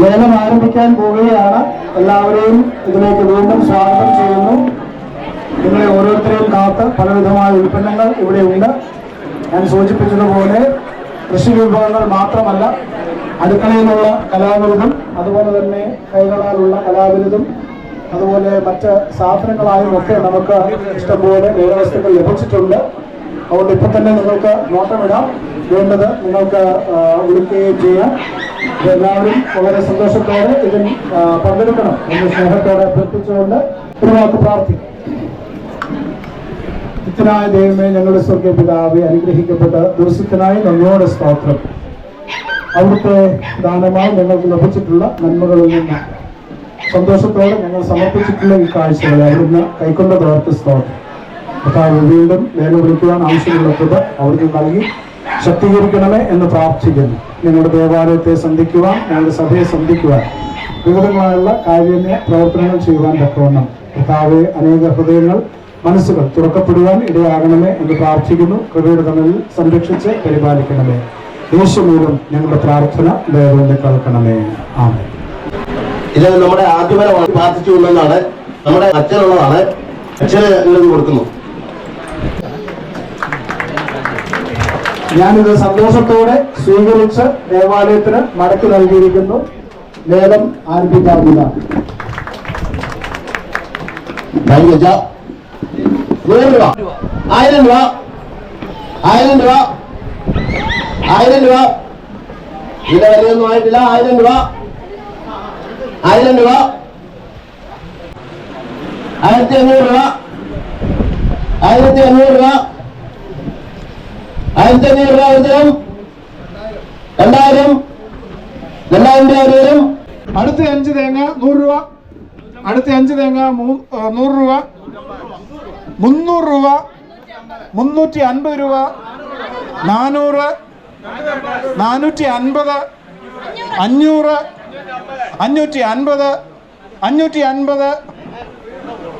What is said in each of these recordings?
ലേലം ആരംഭിക്കാൻ പോവുകയാണ്. എല്ലാവരെയും ഇതിലേക്ക് വീണ്ടും സ്വാഗതം ചെയ്യുന്നു. നിങ്ങളെ ഓരോരുത്തരെയും കാത്ത് പലവിധമായ ഉൽപ്പന്നങ്ങൾ ഇവിടെ ഉണ്ട്. ഞാൻ സൂചിപ്പിച്ചതുപോലെ കൃഷി വിഭവങ്ങൾ മാത്രമല്ല അടുക്കളയിലുള്ള കലാവിരുതും അതുപോലെ തന്നെ കൈകളാലുള്ള കലാവിരുതും അതുപോലെ മറ്റ് സാധനങ്ങളായും ഒക്കെ നമുക്ക് ഇഷ്ടംപോലെ വേദവസ്തുക്കൾ ലഭിച്ചിട്ടുണ്ട്. അതുകൊണ്ട് ഇപ്പം തന്നെ നിങ്ങൾക്ക് നോട്ടമിടാം. വേണ്ടത് നിങ്ങൾക്ക് വിളിക്കുകയും ചെയ്യാം. എല്ലാവരും വളരെ സന്തോഷത്തോടെ ഇതിൽ പങ്കെടുക്കണം എന്ന് സ്നേഹത്തോടെ അഭ്യർത്ഥിച്ചുകൊണ്ട് ഒരു വാക്ക് പ്രാർത്ഥിക്കും. ദൈവമേ ഞങ്ങളുടെ സ്വർഗീയ പിതാവെ അനുഗ്രഹിക്കപ്പെട്ട ദിവസത്തിനായി നന്ദിയോടെ സ്തോത്രം. അവിടുത്തെ ദാനമായി ഞങ്ങൾക്ക് ലഭിച്ചിട്ടുള്ള നന്മകളിൽ നിന്ന് സന്തോഷത്തോടെ ഞങ്ങൾ സമർപ്പിച്ചിട്ടുള്ള ഈ കാഴ്ചകളെ അവിടുന്ന് കൈക്കൊണ്ടതോർത്ത് സ്തോത്രം. കർത്താവ് വീണ്ടും വേല വിളിക്കുവാൻ അവർക്ക് നൽകി ശക്തീകരിക്കണമേ എന്ന് പ്രാർത്ഥിക്കുന്നു. ഞങ്ങളുടെ ദേവാലയത്തെ സന്ധിക്കുവാൻ ഞങ്ങളുടെ സഭയെ സന്ധിക്കുവാൻ വിവിധങ്ങളായുള്ള കാര്യങ്ങൾ പ്രവർത്തനങ്ങൾ ചെയ്യുവാൻ തക്കവണ്ണം. കർത്താവെ അനേക ഹൃദയങ്ങൾ മനസ്സുകൾ തുറക്കപ്പെടുവാൻ ഇടയാകണമേ എന്ന് പ്രാർത്ഥിക്കുന്നു. കൃപയുടെ തമ്മിൽ സംരക്ഷിച്ച് പരിപാലിക്കണമേ. യേശുമൂലം ഞങ്ങളുടെ പ്രാർത്ഥന ദയവുകൊണ്ട് കേൾക്കണമേ. ആമേ ഇത് നമ്മുടെ ആദ്യപരമായി പ്രാർത്ഥിച്ചു നമ്മുടെ അച്ഛനുള്ളതാണ്. അച്ഛന് കൊടുക്കുന്നു. ഞാനിത് സന്തോഷത്തോടെ സ്വീകരിച്ച് ദേവാലയത്തിന് മടക്കി നൽകിയിരിക്കുന്നു. ലേലം ആരംഭിക്കാറില്ല ആയിരം രൂപ. ആയിരം രൂപ. ആയിരം രൂപ. ഇതിന്റെ വിലയൊന്നും ആയിട്ടില്ല. ആയിരം രൂപ. ആയിരം രൂപ. ആയിരത്തി അഞ്ഞൂറ് രൂപ. ആയിരത്തി അഞ്ഞൂറ് രൂപ. ആയിരത്തി അഞ്ഞൂറ് രൂപ ഒരു രണ്ടായിരം. രണ്ടായിരം രൂപ വരും അടുത്ത അഞ്ച് തേങ്ങ നൂറ് രൂപ. അടുത്ത അഞ്ച് തേങ്ങ നൂറ് രൂപ. മുന്നൂറ് രൂപ. മുന്നൂറ്റി അൻപത് രൂപ. നാനൂറ്. നാനൂറ്റി അൻപത്. അഞ്ഞൂറ്. അഞ്ഞൂറ്റി അൻപത്. അഞ്ഞൂറ്റി അൻപത്.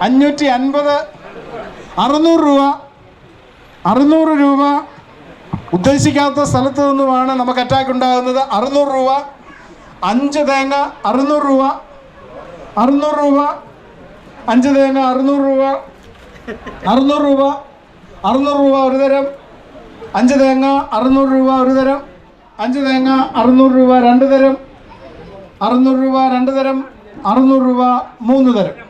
അഞ്ഞൂറ്റി അൻപത്. അറുന്നൂറ് രൂപ. അറുന്നൂറ് രൂപ. ഉദ്ദേശിക്കാത്ത സ്ഥലത്ത് നിന്നുമാണ് നമുക്ക് അറ്റാക്ക് ഉണ്ടാകുന്നത്. അറുന്നൂറ് രൂപ. അഞ്ച് തേങ്ങ അറുന്നൂറ് രൂപ. അറുന്നൂറ് രൂപ. അഞ്ച് തേങ്ങ അറുന്നൂറ് രൂപ. അറുന്നൂറ് രൂപ. അറുന്നൂറ് രൂപ ഒരു തരം. അഞ്ച് തേങ്ങ അറുന്നൂറ് രൂപ ഒരു തരം. അഞ്ച് തേങ്ങ അറുന്നൂറ് രൂപ രണ്ട് തരം. അറുന്നൂറ് രൂപ രണ്ട് തരം. അറുന്നൂറ് രൂപ മൂന്ന് തരം.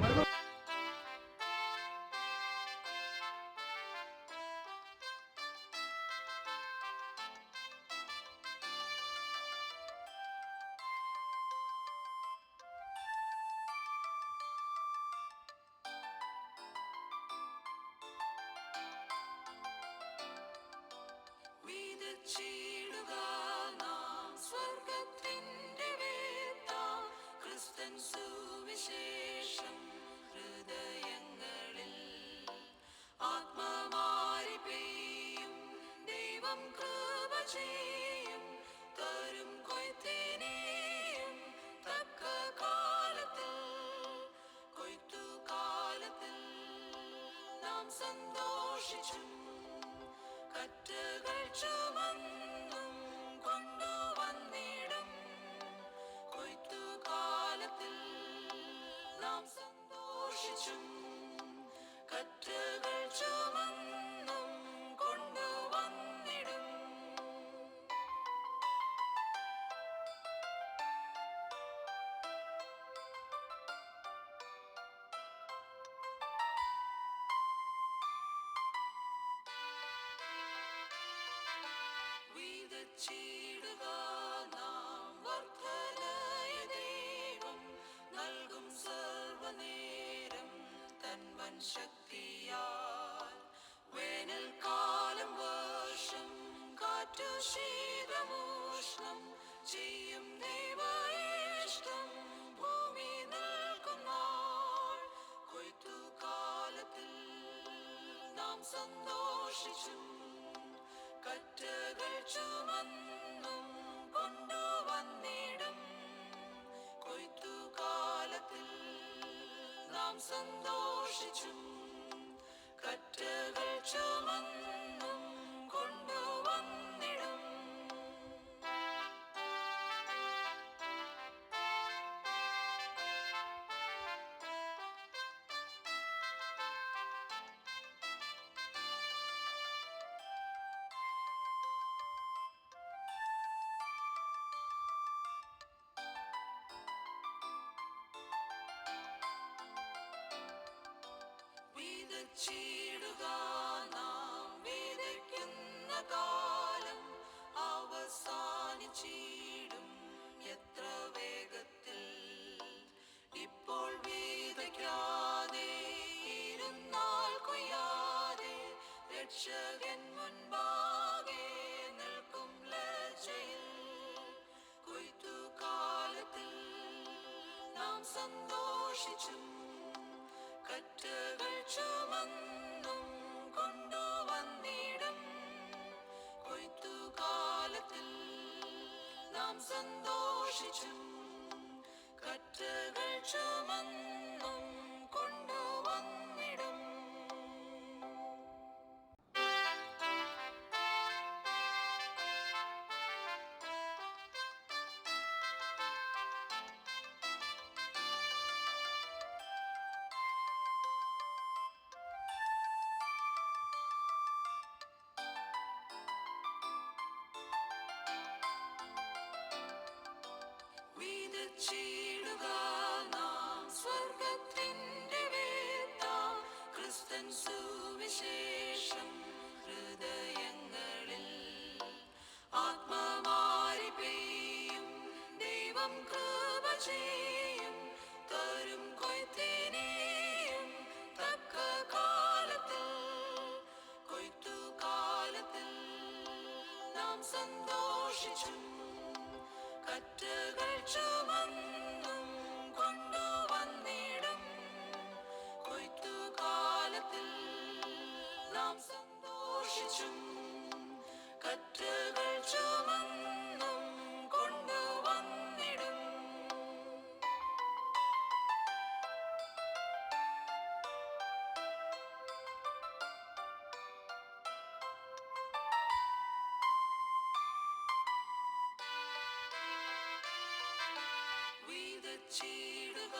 വിതച്ചിടുക നാം വർദ്ധനയ ദൈവം. നൽകും സർവനേരം തൻവൻ ശക്തിയാൽ വേനൽക്കാലം വർഷം കാറ്റു ശീതമോഷ്ണം. ചെയ്യും ദൈവയിഷ്ടം ഭൂമി നിൽക്കുന്നാൾ കൊയ്ത്തുകാലത്തിൽ നാം സന്തോഷിച്ചും കറ്റകൾ ചുമന്നും കൊണ്ടുവന്നിടും. കൊയ്ത്തുകാലത്തിൽ നാം സന്തോഷിച്ചും കറ്റകൾ ചുമന്നും വിതച്ചിടുക നാം വിതയ്ക്കുന്ന കാലം അവസാനിച്ചിടും സന്തോഷിച്ചും കറ്റകൾ ചുമന്നും ദൈവം കൃപ ചെയ്യും വിതച്ചിടുക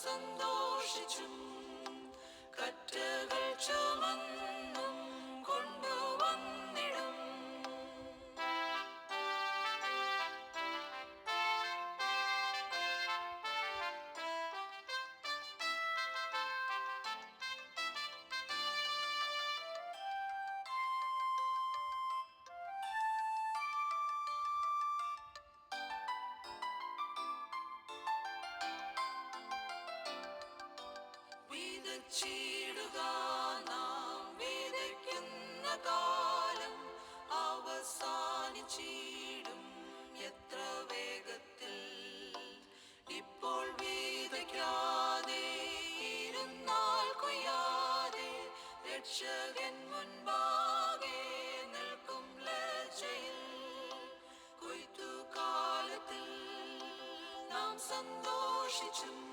സന്തോഷിച്ചും വിതച്ചിടുക നാം വിതയ്ക്കുന്ന കാലം അവസാനിച്ചിടും. എത്ര വേഗത്തിൽ ഇപ്പോൾ വിതയ്ക്കാതെ ഇരുന്നാൽ കൊയ്യാതെ രക്ഷകൻ മുൻപാകെ നിൽക്കും ലജ്ജയിൽ. കൊയ്ത്തുകാലത്തിൽ നാം സന്തോഷിച്ചും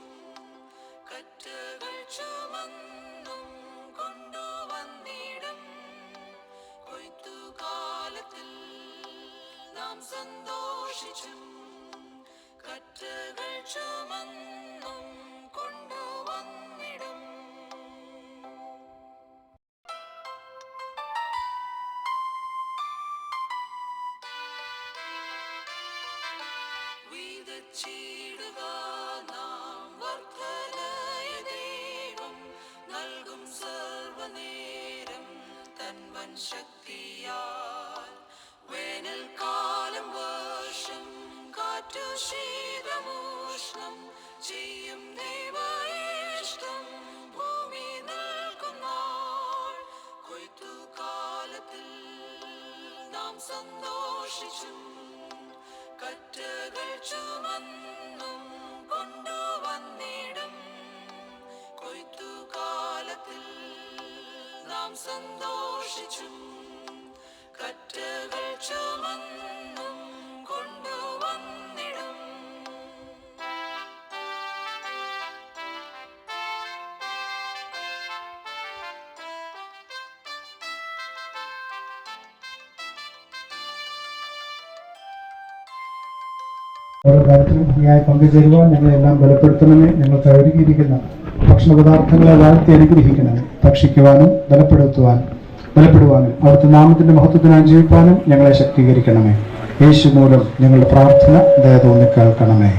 തൻവൻ ശക്തിയാൽ വേനൽക്കാലം വർഷം കാറ്റു ശീതമോഷ്ണം ചെയ്യും ദൈവയിഷ്ടം. ഭൂമി നൽകും നാൾ കൊയ്ത്തുകാലത്തിൽ നാം സന്തോഷിച്ചും കറ്റകൾ ചുമന്നും കൊണ്ടുവന്നിടും സന്തോഷിച്ചും കറ്റകൾ ചുമന്നും കൊണ്ടുവന്നിടും. ഓരോ കാര്യത്തിലും ഭംഗിയായി പങ്കുചേരുവാൻ ഞങ്ങളെല്ലാം ബലപ്പെടുത്തണമേ ഞങ്ങൾക്ക് ഒരുക്കിയിരിക്കുന്നതാണ് ഭക്ഷണ പദാർത്ഥങ്ങളെ വാഴ്ത്തി അനുഗ്രഹിക്കണമേ ഭക്ഷിക്കുവാനും ബലപ്പെടുത്തുവാനും ബലപ്പെടുവാനും അവിടുത്തെ നാമത്തിന്റെ മഹത്വത്തിനായി ജീവിപ്പാനും ഞങ്ങളെ ശക്തീകരിക്കണമേ. യേശു മൂലം ഞങ്ങളുടെ പ്രാർത്ഥന ദയ തോന്നി കേൾക്കണമേ.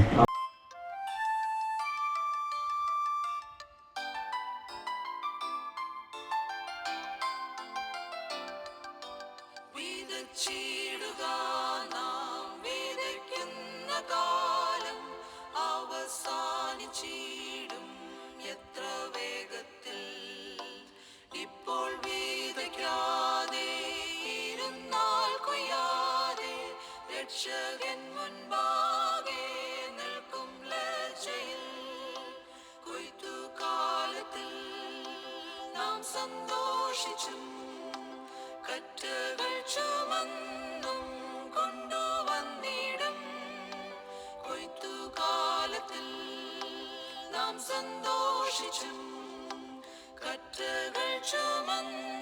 സന്തോഷിച്ചും കറ്റകൾ ചുമന്നു